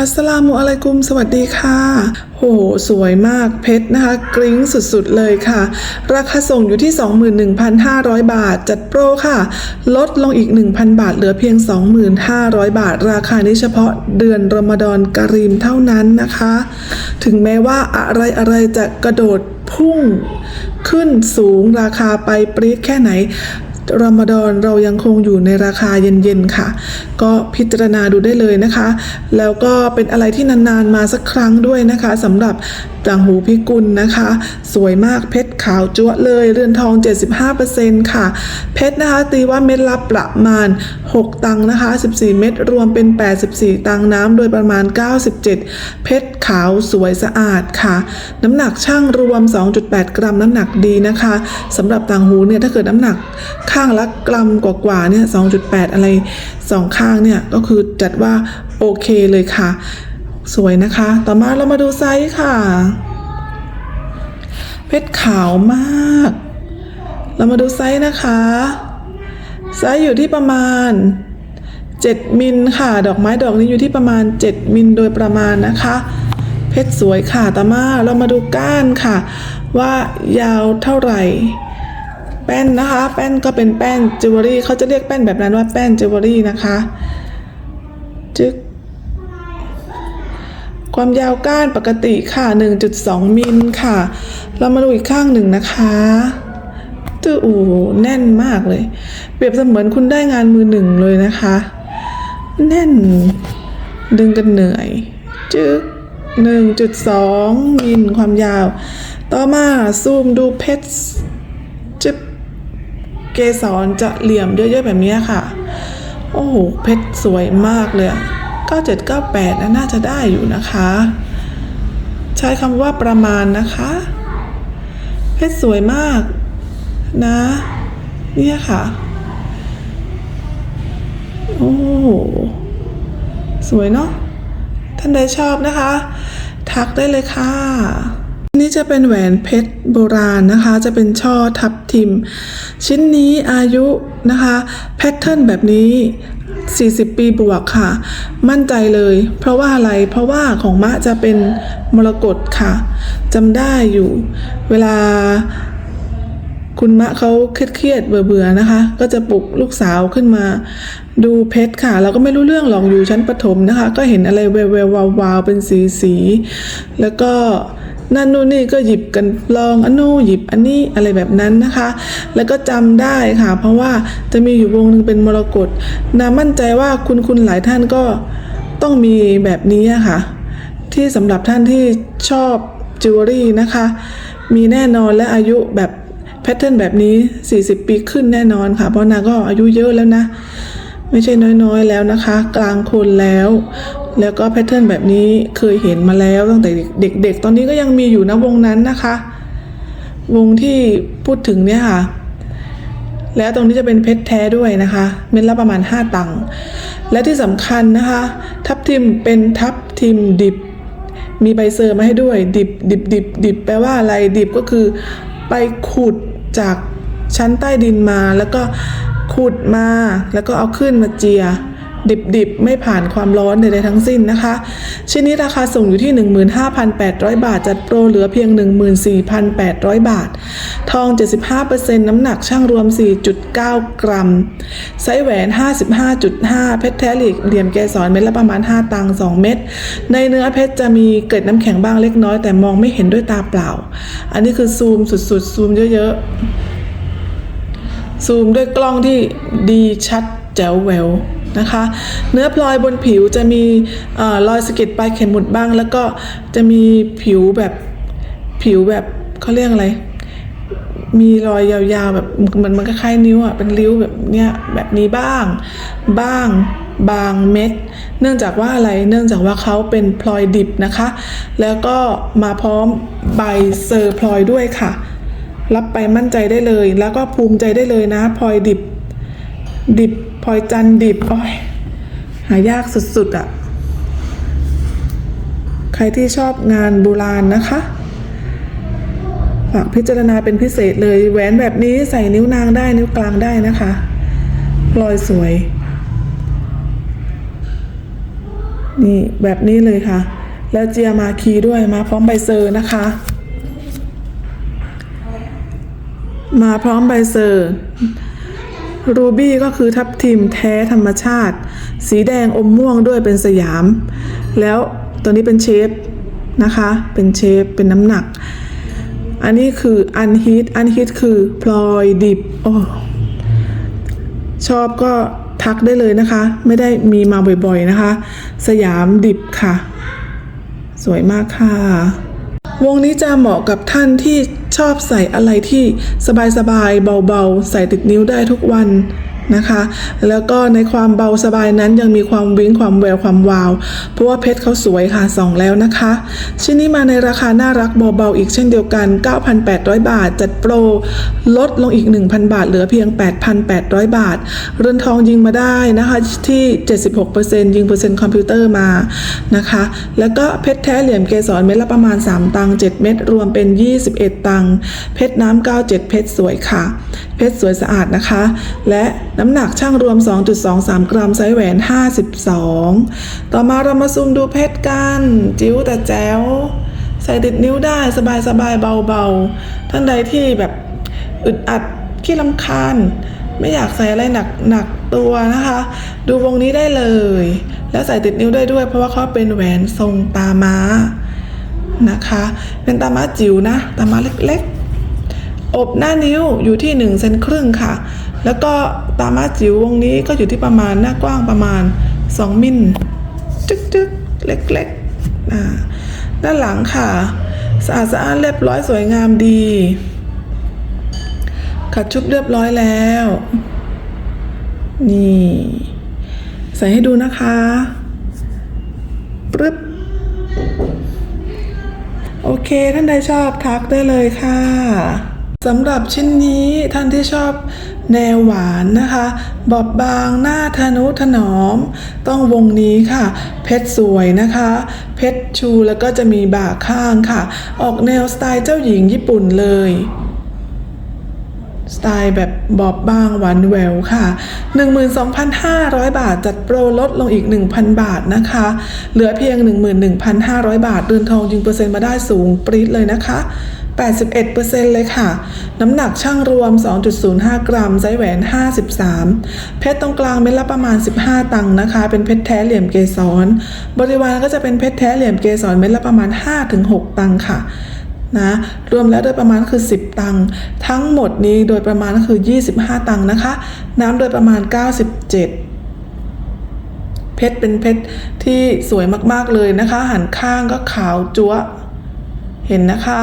อัสสลามุอะลัยกุม สวัสดีค่ะ โห สวยมากเพชรนะคะ กริ้งสุดๆเลยค่ะ ราคาส่งอยู่ที่ 21,500 บาท จัดโปรค่ะ ลดลงอีก 1,000 บาท เหลือเพียง 2500บาท ราคานี้เฉพาะเดือนรอมฎอนกรีมเท่านั้นนะคะ ถึงแม้ว่าอะไรอะไรๆจะกระโดดพุ่งขึ้นสูงราคาไปปรี๊ดแค่ไหน รอมฎอนเรายังคงอยู่ในราคาเย็นๆค่ะ ก็พิจารณาดูได้เลยนะคะ แล้วก็เป็นอะไรที่นานๆมาสักครั้งด้วยนะคะสำหรับ ต่างหูพิกุลนะคะ สวยมากเพชรขาวจั๊วเลย เรือนทอง 75%ค่ะ เพชรนะคะตีว่าเม็ดละประมาณ 6 ตังนะคะ 14 เม็ดรวมเป็น 84 ตังน้ำโดยประมาณ 97 เพชรขาวสวยสะอาดค่ะ น้ำหนักช่างรวม 2.8 กรัมน้ำหนักดีนะคะสำหรับต่างหูเนี่ยถ้าเกิดน้ำหนักข้างละกรัมกว่าๆเนี่ย2.8 อะไรสองข้างเนี่ยก็คือจัดว่าโอเคเลยค่ะ สวยนะคะ ต่อมาเรามาดูไซส์ค่ะ เพชรขาวมาก เรามาดูไซส์นะคะ ไซส์อยู่ที่ประมาณ 7 มิลค่ะ ดอกไม้ดอกนี้อยู่ที่ประมาณ 7 มิลโดยประมาณนะคะ เพชรสวยค่ะต่อมาเรามาดูก้านค่ะ ว่ายาวเท่าไหร่แป้นนะคะ แป้นก็เป็นแป้นจิวเวลรี่เขาจะเรียกแป้นแบบนั้นว่าแป้นจิวเวลรี่นะคะ จึ๊ก ความยาวก้านปกติค่ะ 1.2 มิลค่ะ เรามาดูอีกข้างหนึ่งนะคะตื้ออูแน่นมากเลย เปรียบเสมือนคุณได้งานมือหนึ่งเลยนะคะ แน่น ดึงกันเหนื่อยจึ๊ก1.2 มิลความยาว ต่อมาซูมดูเพชรจึ๊บเกสรจะเหลี่ยมเยอะๆแบบนี้ค่ะ โอ้โห เพชรสวยมากเลยอะ 9798นะน่าจะได้อยู่นะคะ ใช้คำว่าประมาณนะคะ เพชรสวยมาก นะ เนี่ยค่ะ โอ้โหสวยเนาะท่านใดชอบนะคะ ทักได้เลยค่ะนี่จะเป็นแหวนเพชรโบราณนะคะ จะเป็นช่อทับทิม ชิ้นนี้อายุนะคะ แพทเทิร์นแบบนี้ 40 ปีบวกค่ะ มั่นใจเลย เพราะว่าอะไรเพราะว่าของมะจะเป็นมรกตค่ะจำได้อยู่ เวลาคุณมะเขาเครียดๆเบื่อๆนะคะ ก็จะปลุกลูกสาวขึ้นมา ดูเพชรค่ะ เราก็ไม่รู้เรื่องหรอกอยู่ชั้นประถมนะคะ ก็เห็นอะไรแวววาวๆเป็นสีสีๆแล้วก็ นั่นนู่นนี่ก็หยิบกันลองอันนู้หยิบอันนี้อะไรแบบนั้นนะคะ แล้วก็จำได้ค่ะ เพราะว่าจะมีอยู่วงหนึ่งเป็นมรกตนามั่นใจว่าคุณคุณหลายท่านก็ต้องมีแบบนี้อะค่ะ ที่สำหรับท่านที่ชอบจิวเวลรี่นะคะ มีแน่นอนและอายุแบบแพทเทิร์นแบบนี้ 40 ปีขึ้นแน่นอนค่ะ เพราะนาก็อายุเยอะแล้วนะ ไม่ใช่น้อยๆแล้วนะคะ กลางคนแล้ว แล้วก็แพทเทิร์นแบบนี้เคยเห็นมาแล้วตั้งแต่เด็กๆ ตอนนี้ก็ยังมีอยู่นะวงนั้นนะคะ วงที่พูดถึงเนี่ยค่ะ แล้วตรงนี้จะเป็นเพชรแท้ด้วยนะคะ เม็ดละประมาณ 5 ตังค์และที่สำคัญนะคะ ทับทิมเป็นทับทิมดิบ มีใบเซอร์มาให้ด้วย ดิบดิบดิบดิบแปลว่าอะไรดิบก็คือ ไปขุดจากชั้นใต้ดินมาแล้วก็ ขุดมาแล้วก็เอาขึ้นมาเจีย ดิบดิบไม่ผ่านความร้อนใดๆทั้งสิ้นนะคะ ชิ้นนี้ราคาส่งอยู่ที่ 15,800 บาท จัดโปรเหลือเพียง 14,800 บาท ทอง 75%น้ำหนักช่างรวม 4.9 กรัม ไซส์แหวน 55.5 เพชรแท้หล็กเหลี่ยมเกสรเม็ดละประมาณ 5 ตังค์2เม็ด ในเนื้อเพชรจะมีเกล็ดน้ำแข็งบ้างเล็กน้อยแต่มองไม่เห็นด้วยตาเปล่า อันนี้คือซูมสุดๆ ซูมเยอะๆ ซูมด้วยกล้องที่ดีชัดแจ๋วแหววนะคะ เนื้อพลอยบนผิวจะมีอรอยสะเก็ดปลายเข็มหมุดบ้าง แล้วก็จะมีผิวแบบผิวแบบเขาเรียกอะไร มีรอยยาวๆแบบมันมันคล้ายนิ้วอะเป็นริ้วแบบเนี้ยแบบนี้บ้าง บ้างบางเม็ด เนื่องจากว่าอะไร เนื่องจากว่าเขาเป็นพลอยดิบนะคะ แล้วก็มาพร้อมใบเซอร์พลอยด้วยค่ะ รับไปมั่นใจได้เลย แล้วก็ภูมิใจได้เลยนะพลอยดิบ ดิบพลอยจันดิบโอ้ยหายากสุดๆอะ่ะ ใครที่ชอบงานโบราณนะคะฝากพิจารณาเป็นพิเศษเลยแหวนแบบนี้ใส่นิ้วนางได้นิ้วกลางได้นะคะพลอยสวย นี่แบบนี้เลยค่ะ แล้วเจียมาคีด้วยมาพร้อมใบเซอร์นะคะ มาพร้อมใบเซอร์รูบี้ก็คือทับทิมแท้ธรรมชาติ สีแดงอมม่วงด้วยเป็นสยาม แล้วตัวนี้เป็นเชฟนะคะ เป็นเชฟเป็นน้ำหนัก อันนี้คืออันฮิตอันฮิตคือพลอยดิบโอ้ชอบก็ทักได้เลยนะคะ ไม่ได้มีมาบ่อยๆนะคะ สยามดิบค่ะ สวยมากค่ะ วงนี้จะเหมาะกับท่านที่ชอบใส่อะไรที่สบายๆเบาๆ ใส่ติดนิ้วได้ทุกวัน นะคะ แล้วก็ในความเบาสบายนั้นยังมีความวิ้งความแววความวาว เพราะว่าเพชรเขาสวยค่ะส่องแล้วนะคะ ชิ้นนี้มาในราคาน่ารักเบาๆอีกเช่นเดียวกัน 9,800 บาท จัดโปรลดลงอีก 1,000 บาท เหลือเพียง 8,800 บาท เรือนทองยิงมาได้นะคะที่ 76%ยิงเปอร์เซ็นต์คอมพิวเตอร์มานะคะ แล้วก็เพชรแท้เหลี่ยมเกสรเม็ดละประมาณ 3 ตังค์7เม็ดรวมเป็น 21 ตังค์เพชรน้ำ97 เพชรสวยค่ะ เพชรสวยสะอาดนะคะ และน้ำหนักช่างรวม 2.23 กรัมไซส์แหวน 52 ต่อมาเรามาซูมดูเพชรกัน จิ้วแต่แจ๋วใส่ติดนิ้วได้สบายสบายๆเบาๆ ท่านใดที่แบบอึดอัดขี้ลำคาญ ไม่อยากใส่อะไรหนักหนักตัวนะคะ ดูวงนี้ได้เลย แล้วใส่ติดนิ้วได้ด้วย เพราะว่าเขาเป็นแหวนทรงตาม้านะคะ เป็นตาม้าจิ๋วนะ ตาม้าเล็กๆ อบหน้านิ้วอยู่ที่1เซนครึ่งค่ะ แล้วก็ตามาจิ๋ววงนี้ก็อยู่ที่ประมาณหน้ากว้างประมาณ 2 มิลจึ๊กๆเล็กๆอ่าด้านหลังค่ะ สะอาดสะอ้านเรียบร้อยสวยงามดีขัดชุบเรียบร้อยแล้ว นี่ ใส่ให้ดูนะคะปึ๊บโอเค ท่านใดชอบทักได้เลยค่ะสำหรับชิ้นนี้ท่านที่ชอบ แนวหวานนะคะ บอบบางหน้าทะนุถนอม ต้องวงนี้ค่ะ เพชรสวยนะคะ เพชรชูแล้วก็จะมีบ่าข้างค่ะ ออกแนวสไตล์เจ้าหญิงญี่ปุ่นเลยสไตล์แบบบอบบางหวานแหววค่ะ 12,500 บาทจัดโปรลดลงอีก 1,000 บาทนะคะ เหลือเพียง 11,500 บาทเดือนทองยิงเปอร์เซ็นต์มาได้สูงปรี๊ดเลยนะคะ 81%เลยค่ะ น้ำหนักช่างรวม 2.05 กรัมไซแหวน 53 เพชรตรงกลางเม็ดละประมาณ 15 ตังค์นะคะ เป็นเพชรแท้เหลี่ยมเกสร บริวารก็จะเป็นเพชรแท้เหลี่ยมเกสรเม็ดละประมาณ 5-6 ตังค์ค่ะนะรวมแล้วโดยประมาณคือ 10 ตังค์ทั้งหมดนี้โดยประมาณก็คือ 25 ตังค์นะคะ น้ำโดยประมาณ 97เพชรเป็นเพชรที่สวยมาก ๆ เลยนะคะ หันข้างก็ขาวจั๊วเห็นนะคะ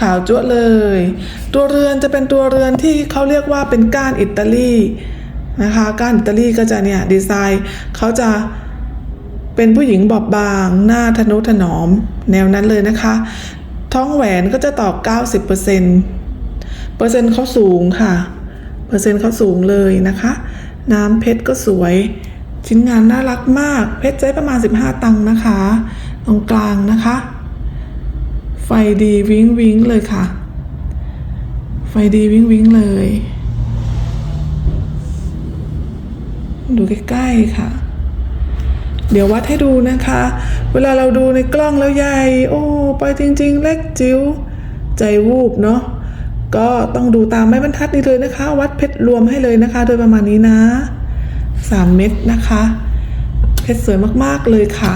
ขาวจั๊วเลย ตัวเรือนจะเป็นตัวเรือนที่เขาเรียกว่าเป็นก้านอิตาลีนะคะก้านอิตาลีก็จะเนี่ยดีไซน์เขาจะเป็นผู้หญิงบอบบาง หน้าทะนุถนอม แนวนั้นเลยนะคะ ท้องแหวนก็จะต่อ90%เปอร์เซ็นต์เปอร์เซ็นต์เขาสูงค่ะ เปอร์เซ็นต์เขาสูงเลยนะคะ น้ำเพชรก็สวย ชิ้นงานน่ารักมาก เพชรใช้ประมาณ 15 ตังค์นะคะ ตรงกลางนะคะ ไฟดีวิ้งวิ้งเลยค่ะ ไฟดีวิ้งวิ้งเลย ดูใกล้ๆค่ะ เดี๋ยววัดให้ดูนะคะ เวลาเราดูในกล้องแล้วใหญ่ โอ้ไปจริง ๆ เล็กจิ๋วใจวูบเนาะก็ต้องดูตามไม้บรรทัดนี้เลยนะคะ วัดเพชรรวมให้เลยนะคะ โดยประมาณนี้นะ 3 เม็ดนะคะ เพชรสวยมากๆเลยค่ะ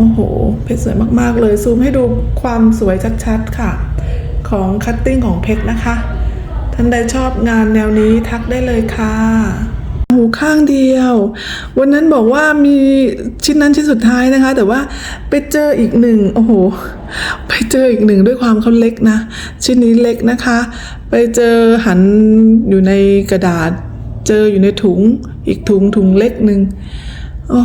โอ้โห เพชรสวยมากๆเลย ซูมให้ดูความสวยชัดๆค่ะ ของคัตติ้งของเพชรนะคะ ท่านใดชอบงานแนวนี้ทักได้เลยค่ะ หูข้างเดียว วันนั้นบอกว่ามีชิ้นนั้นชิ้นสุดท้ายนะคะ แต่ว่าไปเจออีกหนึ่ง โอ้โห ไปเจออีกหนึ่งด้วยความเขาเล็กนะ ชิ้นนี้เล็กนะคะ ไปเจอหันอยู่ในกระดาษ เจออยู่ในถุง อีกถุงถุงเล็กหนึ่งโอ้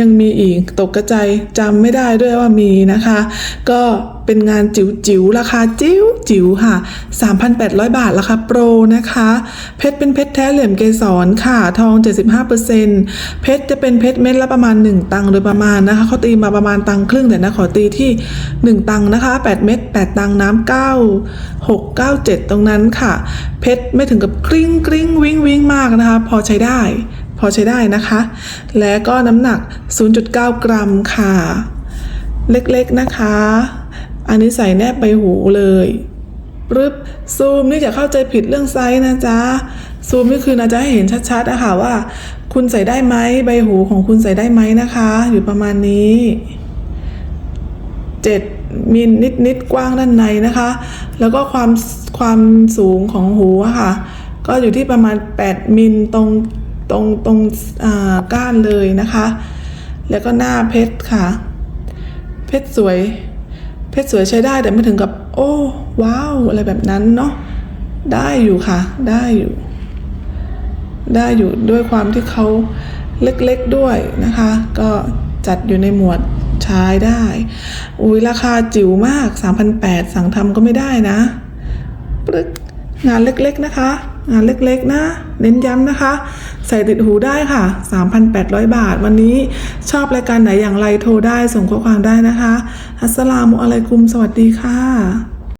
ยังมีอีกตกกระจายจำไม่ได้ด้วยว่ามีนะคะ ก็เป็นงานจิ๋วจิ๋วๆราคาจิ๋วจิ๋วค่ะ 3,800 บาทราคาโปรนะคะ เพชรเป็นเพชรแท้เหลี่ยมเกสรค่ะ ทอง 75%เพชรจะเป็นเพชรเม็ดละประมาณ 1 ตังค์โดยประมาณนะคะเขาตีมาประมาณตังค์ครึ่งแต่นะขอตีที่ 1 ตังค์นะคะ 8 เม็ด8ตังค์น้ำ9 6 9 7 ตรงนั้นค่ะ เพชรไม่ถึงกับกริ้งกริ้งวิ้งวิ้งมากนะคะ พอใช้ได้ พอใช้ได้นะคะ และก็น้ำหนัก 0.9 กรัมค่ะ เล็กๆนะคะ อันนี้ใส่แนบใบหูเลยปึ๊บซูมนี่จะเข้าใจผิดเรื่องไซส์นะจ๊ะ ซูมนี่คือนะจะให้เห็นชัดๆอะค่ะว่า คุณใส่ได้ไหมใบหูของคุณใส่ได้ไหมนะคะ อยู่ประมาณนี้ 7มิลนิดๆกว้างด้านในนะคะ แล้วก็ความความสูงของหูอะค่ะ ก็อยู่ที่ประมาณ 8มิลตรง ตรงตรงก้านเลยนะคะ แล้วก็หน้าเพชรค่ะ เพชรสวย เพชรสวยใช้ได้แต่ไม่ถึงกับ โอ้ว้าวอะไรแบบนั้นเนาะได้อยู่ค่ะ ได้อยู่ ได้อยู่ด้วยความที่เขาเล็กๆด้วยนะคะ ก็จัดอยู่ในหมวดใช้ได้ อุ้ยราคาจิ๋วมาก 3,800 สั่งทำก็ไม่ได้นะปรึกงานเล็กๆนะคะ งานเล็กๆนะ เน้นย้ำนะคะ ใส่ติดหูได้ค่ะ 3,800 บาท วันนี้ชอบรายการไหนอย่างไรโทรได้ส่งข้อความได้นะคะ อัสสลามุอะลัยกุม สวัสดีค่ะ